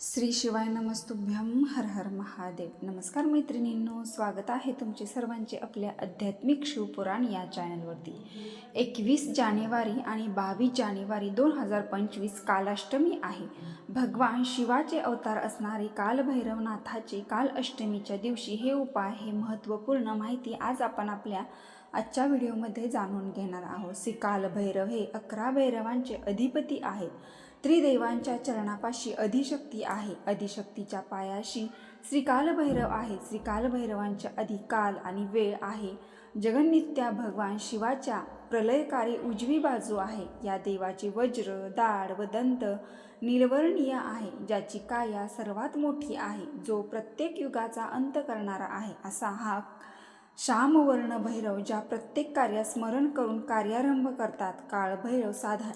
श्री शिवाय नमस्तुभ्यम हर हर महादेव. नमस्कार मैत्रिणींनो स्वागत आहे तुमचे सर्वांचे आपल्या आध्यात्मिक शिवपुराण या चॅनलवरती. एकवीस जानेवारी आणि बावीस जानेवारी दोन हजार पंचवीस कालाष्टमी आहे. भगवान शिवाचे अवतार असणारे कालभैरवनाथाचे काल अष्टमीच्या दिवशी हे उपाय हे महत्त्वपूर्ण माहिती आज आपण आपल्या आजच्या व्हिडिओमध्ये जाणून घेणार आहोत. श्री कालभैरव हे अकरा भैरवांचे अधिपती आहेत. त्रिदेवांच्या चरणापाशी अधिशक्ती आहे. अधिशक्तीच्या पायाशी श्रीकालभैरव आहे. श्रीकालभैरवांच्या अधिकाल आणि वेळ आहे. जगन्नित्या भगवान शिवाच्या प्रलयकारी उजवी बाजू आहे. या देवाचे वज्र दाढ व दंत निर्वर्णीय आहे. ज्याची काया सर्वात मोठी आहे. जो प्रत्येक युगाचा अंत करणारा आहे असा हा श्यामवर्ण भैरव ज्या प्रत्येक कार्यास स्मरण करून कार्यारंभ करतात काळभैरव साधा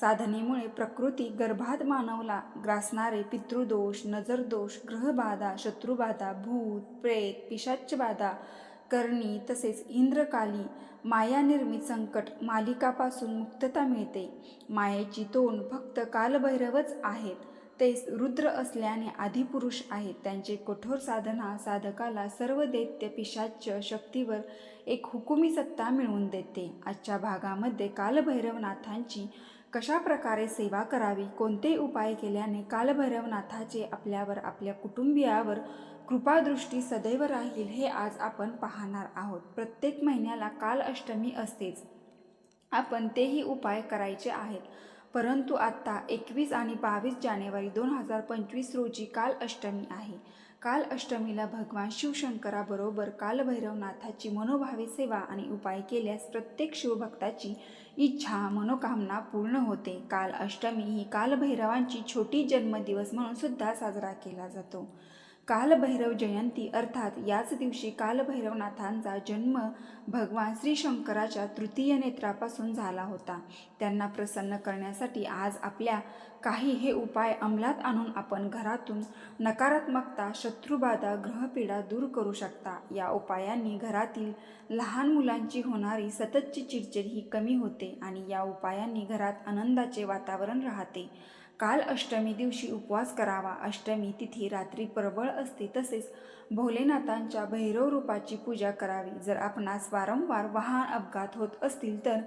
साधनेमुळे प्रकृती गर्भात मानवला ग्रासणारे पितृदोष नजरदोष ग्रहबाधा शत्रुबाधा भूत प्रेत पिशाच्यबाधा करणी तसेच इंद्रकाली मायानिर्मित संकट मालिकापासून मुक्तता मिळते. मायेची तोंड फक्त कालभैरवच आहेत. ते रुद्र असल्याने आदिपुरुष आहेत. त्यांचे कठोर साधना साधकाला सर्व दैत्य पिशाच्य शक्तीवर एक हुकुमी सत्ता मिळवून देते. आजच्या भागामध्ये कालभैरवनाथांची कशा प्रकारे सेवा करावी कोणते उपाय केल्याने कालभैरवनाथाचे आपल्यावर आपल्या कुटुंबियावर कृपादृष्टी सदैव राहील हे आज आपण पाहणार आहोत. प्रत्येक महिन्याला काल अष्टमी असतेच. आपण तेही उपाय करायचे आहेत. परंतु आत्ता एकवीस आणि बावीस जानेवारी दोन हजार पंचवीस रोजी काल अष्टमी आहे. काल अष्टमीला भगवान शिवशंकराबरोबर कालभैरवनाथाची मनोभावे सेवा आणि उपाय केल्यास प्रत्येक शिवभक्ताची इच्छा मनोकामना पूर्ण होते. काल अष्टमी ही कालभैरवांची छोटी जन्मदिवस म्हणून सुद्धा साजरा केला जातो. कालभैरव जयंती अर्थात याच दिवशी कालभैरवनाथांचा जन्म भगवान श्री शंकराच्या तृतीय नेत्रापासून झाला होता. त्यांना प्रसन्न करण्यासाठी आज आपल्या काही हे उपाय अंमलात आणून आपण घरातून नकारात्मकता शत्रुबाधा ग्रहपीडा दूर करू शकता. या उपायांनी घरातील लहान मुलांची होणारी सततची चिडचिड ही कमी होते आणि या उपायांनी घरात आनंदाचे वातावरण राहते. काल अष्टमी दिवशी उपवास करावा. अष्टमी तिथी रात्री प्रबळ असते. तसेच भोलेनाथांच्या भैरव रूपाची पूजा करावी. जर आपणास वारंवार वाहन अपघात होत असतील तर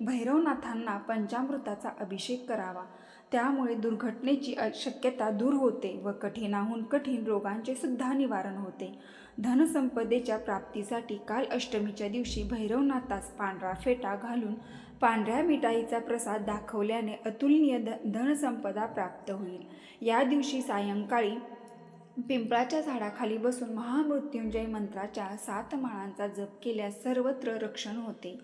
भैरवनाथांना पंचामृताचा अभिषेक करावा. त्यामुळे दुर्घटनेची शक्यता दूर होते व कठीणाहून कठीण रोगांचे सुद्धा निवारण होते. धनसंपदेच्या प्राप्तीसाठी काल अष्टमीच्या दिवशी भैरवनाथास पांढरा फेटा घालून पांढऱ्या मिठाईचा प्रसाद दाखवल्याने अतुलनीय ध धनसंपदा प्राप्त होईल. या दिवशी सायंकाळी पिंपळाच्या झाडाखाली बसून महामृत्युंजय मंत्राच्या सात माळांचा जप केल्यास सर्वत्र रक्षण होते.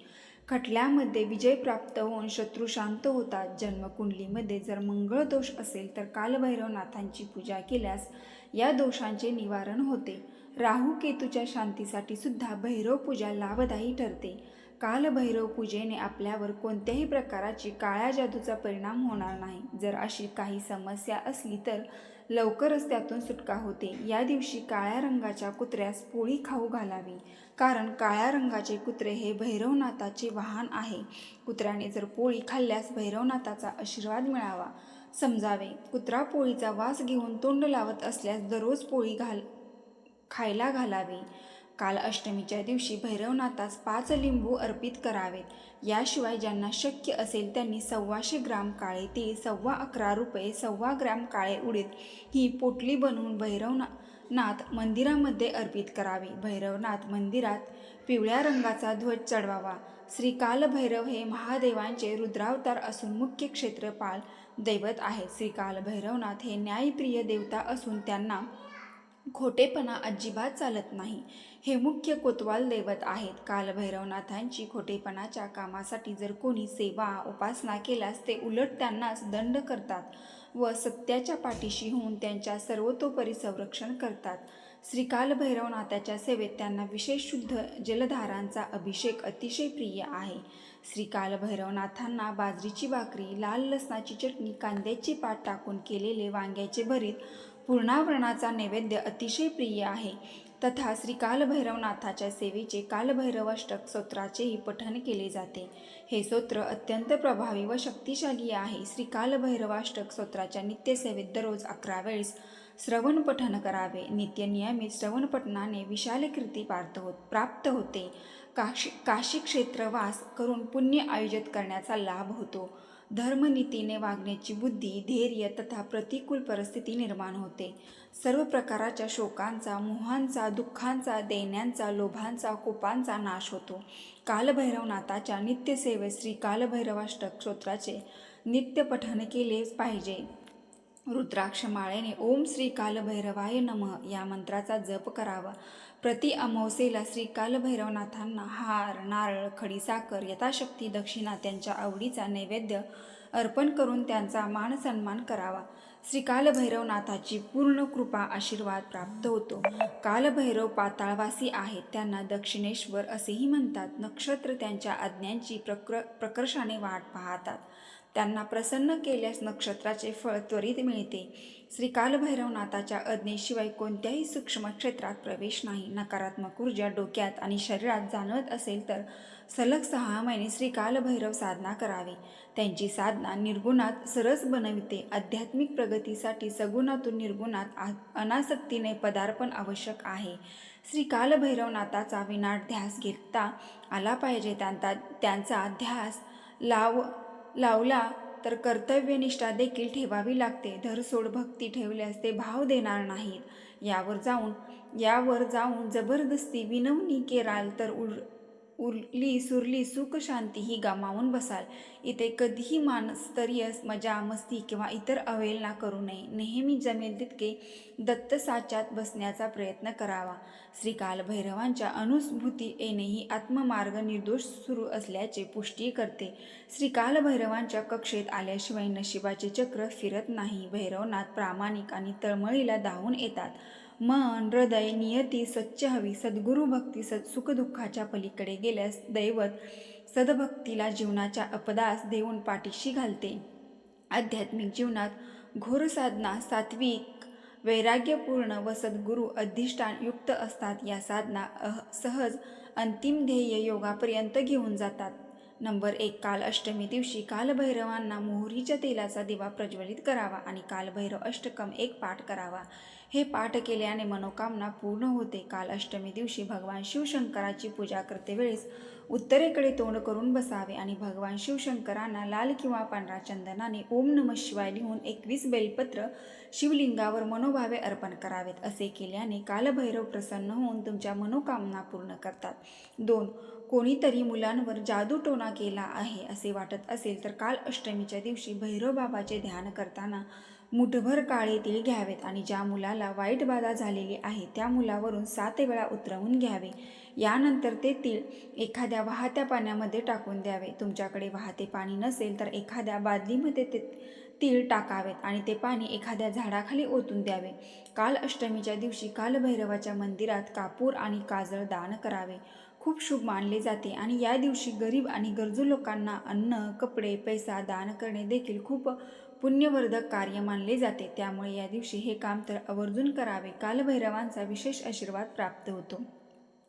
खटल्यामध्ये विजय प्राप्त होऊन शत्रू शांत होतात. जन्मकुंडलीमध्ये जर मंगळ दोष असेल तर कालभैरवनाथांची पूजा केल्यास या दोषांचे निवारण होते. राहू केतूच्या शांतीसाठी सुद्धा भैरव पूजा लाभदायी ठरते. कालभैरव पूजेने आपल्यावर कोणत्याही प्रकाराची काळ्या जादूचा परिणाम होणार नाही. जर अशी काही समस्या असली तर लवकरच त्यातून सुटका होते. या दिवशी काळ्या रंगाच्या कुत्र्यास पोळी खाऊ घालावी. कारण काळ्या रंगाचे कुत्रे हे भैरवनाथाचे वाहन आहे. कुत्र्याने जर पोळी खाल्ल्यास भैरवनाथाचा आशीर्वाद मिळावा. समजावे कुत्रा पोळीचा वास घेऊन तोंड लावत असल्यास दररोज पोळी घाल खायला घालावी. काल अष्टमीच्या दिवशी भैरवनाथास पाच लिंबू अर्पित करावेत. याशिवाय ज्यांना शक्य असेल त्यांनी सव्वाशे ग्राम काळे तीळ सव्वा अकरा रुपये सव्वा ग्रॅम काळे उडीद ही पोटली बनवून भैरवना नाथ मंदिरामध्ये अर्पित करावी. भैरवनाथ मंदिरात पिवळ्या रंगाचा ध्वज चढवावा. श्री कालभैरव हे महादेवांचे रुद्रावतार असून मुख्य क्षेत्रपाल दैवत आहे श्री कालभैरवनाथ हे न्यायप्रिय देवता असून त्यांना खोटेपणा अजिबात चालत नाही. हे मुख्य कोतवाल दैवत आहेत. कालभैरवनाथांची खोटेपणाच्या कामासाठी जर कोणी सेवा उपासना केल्यास ते उलट त्यांनाच दंड करतात व सत्याच्या पाठीशी होऊन त्यांच्या सर्वतोपरी संरक्षण करतात. श्री कालभैरवनाथाच्या सेवेत त्यांना विशेष शुद्ध जलधारांचा अभिषेक अतिशय प्रिय आहे. श्री कालभैरवनाथांना बाजरीची भाकरी लाल लसणाची चटणी कांद्याची पात टाकून केलेले वांग्याचे भरीत पूर्णाव्रणाचा नैवेद्य अतिशय प्रिय आहे. तथा श्री कालभैरवनाथाच्या सेवेचे कालभैरवाष्टक स्तोत्राचेही पठण केले जाते. हे स्तोत्र अत्यंत प्रभावी व शक्तिशाली आहे. श्री कालभैरवाष्टक स्तोत्राच्या नित्यसेवेत दररोज अकरा वेळेस श्रवण पठन करावे. नित्य नियमित श्रवण विशाल कीर्ती प्राप्त होत प्राप्त होते. काशी काशी क्षेत्रवास करून पुण्य आयोजित करण्याचा लाभ होतो. धर्मनीतीने वागण्याची बुद्धी धैर्य तथा प्रतिकूल परिस्थिती निर्माण होते. सर्व प्रकाराच्या शोकांचा मोहांचा दुःखांचा देण्यांचा लोभांचा कोपांचा नाश होतो. कालभैरवनाथाच्या नित्यसेवेत श्री कालभैरवाष्टक स्तोत्राचे नित्य पठन केले पाहिजे. रुद्राक्ष माळेने ओम श्री कालभैरवाय नमः या मंत्राचा जप करावा. प्रति अमावस्येला श्री कालभैरवनाथांना हार नारळ खडीसाखर यथाशक्ती दक्षिणा त्यांच्या आवडीचा नैवेद्य अर्पण करून त्यांचा मान सन्मान करावा. श्री कालभैरवनाथाची पूर्ण कृपा आशीर्वाद प्राप्त होतो. कालभैरव पाताळवासी आहेत. त्यांना दक्षिणेश्वर असेही म्हणतात. नक्षत्र त्यांच्या आज्ञांची प्रक्र प्रकर्षाने वाट पाहतात. त्यांना प्रसन्न केल्यास नक्षत्राचे फळ त्वरित मिळते. श्री कालभैरवनाथाच्या आज्ञेशिवाय कोणत्याही सूक्ष्म क्षेत्रात प्रवेश नाही. नकारात्मक ऊर्जा डोक्यात आणि शरीरात जाणवत असेल तर सलग सहा महिने श्री कालभैरव साधना करावी. त्यांची साधना निर्गुणात सरस बनविते. आध्यात्मिक प्रगतीसाठी सगुणातून निर्गुणात आ अनासक्तीने पदार्पण आवश्यक आहे. श्री कालभैरवनाथाचा विनाट ध्यास घेता आला पाहिजे. त्यांचा त्यांचा ध्यास लाव लावला तर कर्तव्यनिष्ठा देखील ठेवावी लागते. धरसोड भक्ती ठेवल्यास ते भाव देणार नाहीत. यावर जाऊन यावर जाऊन जबरदस्ती विनवणी केराल तर उर उरली सुरली सुख शांती ही गमावून बसाल. इथे कधीही मानस्तरीय मजा मस्ती किंवा इतर अवहेलना करू नये. नेहमी जमेल तितके दत्त साच्यात बसण्याचा प्रयत्न करावा. श्री कालभैरवांच्या अनुभूती येणे ही आत्ममार्ग निर्दोष सुरू असल्याचे पुष्टी करते. श्री कालभैरवांच्या कक्षेत आल्याशिवाय नशिबाचे चक्र फिरत नाही. भैरवनाथ प्रामाणिक आणि तळमळीला धावून येतात. मन हृदय नियती स्वच्छ हवी सद्गुरू भक्ती सद सुखदुःखाच्या पलीकडे गेल्यास दैवत सदभक्तीला जीवनाच्या अपदास देऊन पाठीशी घालते. आध्यात्मिक जीवनात घोर साधना सात्विक वैराग्यपूर्ण व सद्गुरू अधिष्ठान युक्त असतात. या साधना अह सहज अंतिम ध्येय योगापर्यंत घेऊन जातात. नंबर एक काल अष्टमी दिवशी कालभैरवांना मोहरीच्या तेलाचा दिवा प्रज्वलित करावा आणि कालभैरव अष्टकम एक पाठ करावा. हे पाठ केल्याने मनोकामना पूर्ण होते. काल अष्टमी दिवशी भगवान शिवशंकराची पूजा करते वेळेस उत्तरेकडे तोंड करून बसावे आणि भगवान शिवशंकरांना लाल किंवा पांढरा चंदनाने ओम नम शिवाय लिहून एकवीस बेलपत्र शिवलिंगावर मनोभावे अर्पण करावेत. असे केल्याने कालभैरव प्रसन्न होऊन तुमच्या मनोकामना पूर्ण करतात. दोन कोणीतरी मुलांवर जादूटोणा केला आहे असे वाटत असेल तर काल अष्टमीच्या दिवशी भैरवबाबाचे ध्यान करताना मुठभर काळे तीळ घ्यावेत आणि ज्या मुलाला वाईट बाधा झालेली आहे त्या मुलावरून सात वेळा उतरवून घ्यावे. यानंतर ते तीळ एखाद्या वाहत्या पाण्यामध्ये टाकून द्यावे. तुमच्याकडे वाहते पाणी नसेल तर एखाद्या बादलीमध्ये ते तीळ टाकावेत आणि ते पाणी एखाद्या झाडाखाली ओतून द्यावे. काल अष्टमीच्या दिवशी कालभैरवाच्या मंदिरात कापूर आणि काजळ दान करावे. खूप शुभ मानले जाते. आणि या दिवशी गरीब आणि गरजू लोकांना अन्न कपडे पैसा दान करणे देखील खूप पुण्यवर्धक कार्य मानले जाते. त्यामुळे या दिवशी हे काम तर आवर्जून करावे. कालभैरवांचा विशेष आशीर्वाद प्राप्त होतो.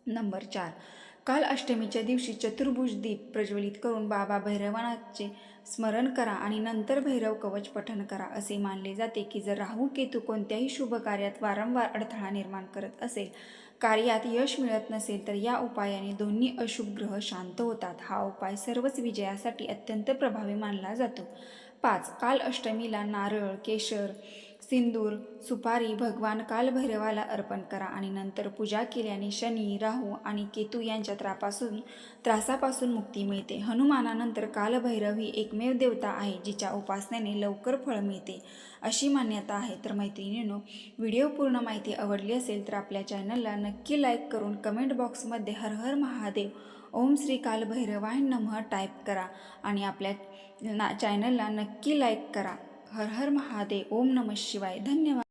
नंबर चार. काल अष्टमीच्या दिवशी चतुर्भुज दीप प्रज्वलित करून बाबा भैरवनाथचे स्मरण करा आणि नंतर भैरव कवच पठण करा असे मानले जाते की जर राहू केतू कोणत्याही शुभ कार्यात वारंवार अडथळा निर्माण करत असेल कार्यात यश मिळत नसेल तर या उपायाने दोन्ही अशुभ ग्रह शांत होतात. हा उपाय सर्वच विजयासाठी अत्यंत प्रभावी मानला जातो. पाच. काल अष्टमीला नारळ केशर सिंदूर सुपारी भगवान कालभैरवाला अर्पण करा आणि नंतर पूजा केल्याने शनी राहू आणि केतू यांच्या त्रापासून त्रासापासून मुक्ती मिळते. हनुमानानंतर कालभैरव ही एकमेव देवता आहे जिच्या उपासनेने लवकर फळ मिळते अशी मान्यता आहे. तर मैत्रिणींनो व्हिडिओ पूर्ण माहिती आवडली असेल तर आपल्या चॅनलला नक्की लाईक करून कमेंट बॉक्समध्ये हर हर महादेव ओम श्री कालभैरवाय नमः टाईप करा आणि आपल्या ना चॅनलला नक्की लाईक करा. हर हर महादेव. ओम नमः शिवाय. धन्यवाद.